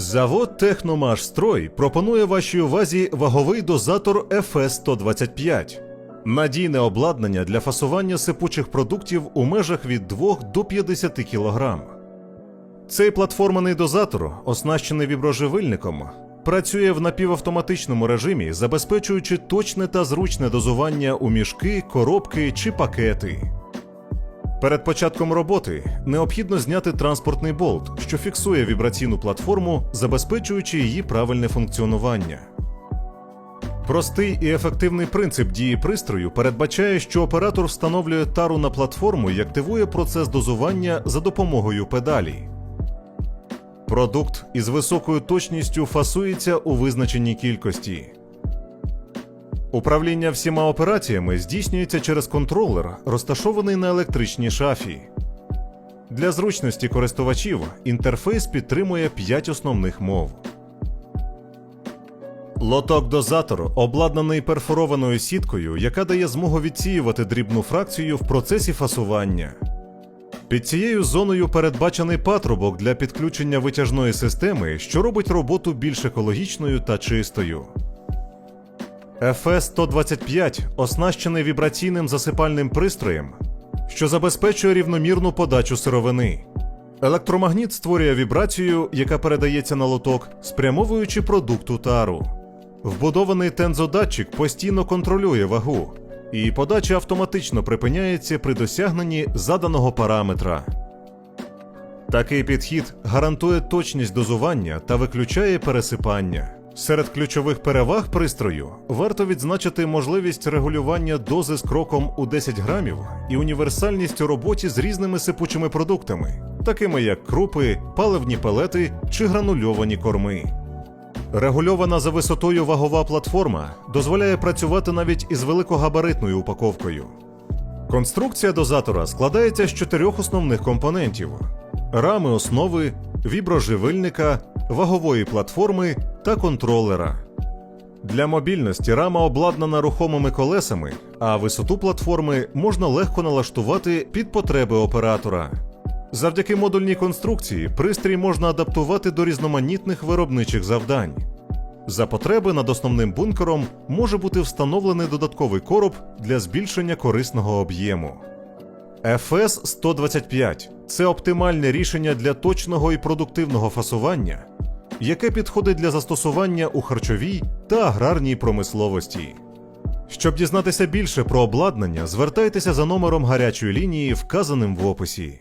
Завод Техномашстрой пропонує вашій увазі ваговий дозатор FS-125. Надійне обладнання для фасування сипучих продуктів у межах від 2 до 50 кг. Цей платформений дозатор, оснащений віброживильником, працює в напівавтоматичному режимі, забезпечуючи точне та зручне дозування у мішки, коробки чи пакети. Перед початком роботи необхідно зняти транспортний болт, що фіксує вібраційну платформу, забезпечуючи її правильне функціонування. Простий і ефективний принцип дії пристрою передбачає, що оператор встановлює тару на платформу і активує процес дозування за допомогою педалі. Продукт із високою точністю фасується у визначеній кількості. Управління всіма операціями здійснюється через контролер, розташований на електричній шафі. Для зручності користувачів інтерфейс підтримує 5 основних мов. Лоток-дозатор обладнаний перфорованою сіткою, яка дає змогу відсіювати дрібну фракцію в процесі фасування. Під цією зоною передбачений патрубок для підключення витяжної системи, що робить роботу більш екологічною та чистою. FS-125 оснащений вібраційним засипальним пристроєм, що забезпечує рівномірну подачу сировини. Електромагніт створює вібрацію, яка передається на лоток, спрямовуючи продукту тару. Вбудований тензодатчик постійно контролює вагу, і подача автоматично припиняється при досягненні заданого параметра. Такий підхід гарантує точність дозування та виключає пересипання. Серед ключових переваг пристрою варто відзначити можливість регулювання дози з кроком у 10 грамів і універсальність у роботі з різними сипучими продуктами, такими як крупи, паливні пелети чи гранульовані корми. Регульована за висотою вагова платформа дозволяє працювати навіть із великогабаритною упаковкою. Конструкція дозатора складається з чотирьох основних компонентів: рами основи, віброживильника, вагової платформи та контролера. Для мобільності рама обладнана рухомими колесами, а висоту платформи можна легко налаштувати під потреби оператора. Завдяки модульній конструкції пристрій можна адаптувати до різноманітних виробничих завдань. За потреби над основним бункером може бути встановлений додатковий короб для збільшення корисного об'єму. FS-125 це оптимальне рішення для точного і продуктивного фасування, яке підходить для застосування у харчовій та аграрній промисловості. Щоб дізнатися більше про обладнання, звертайтеся за номером гарячої лінії, вказаним в описі.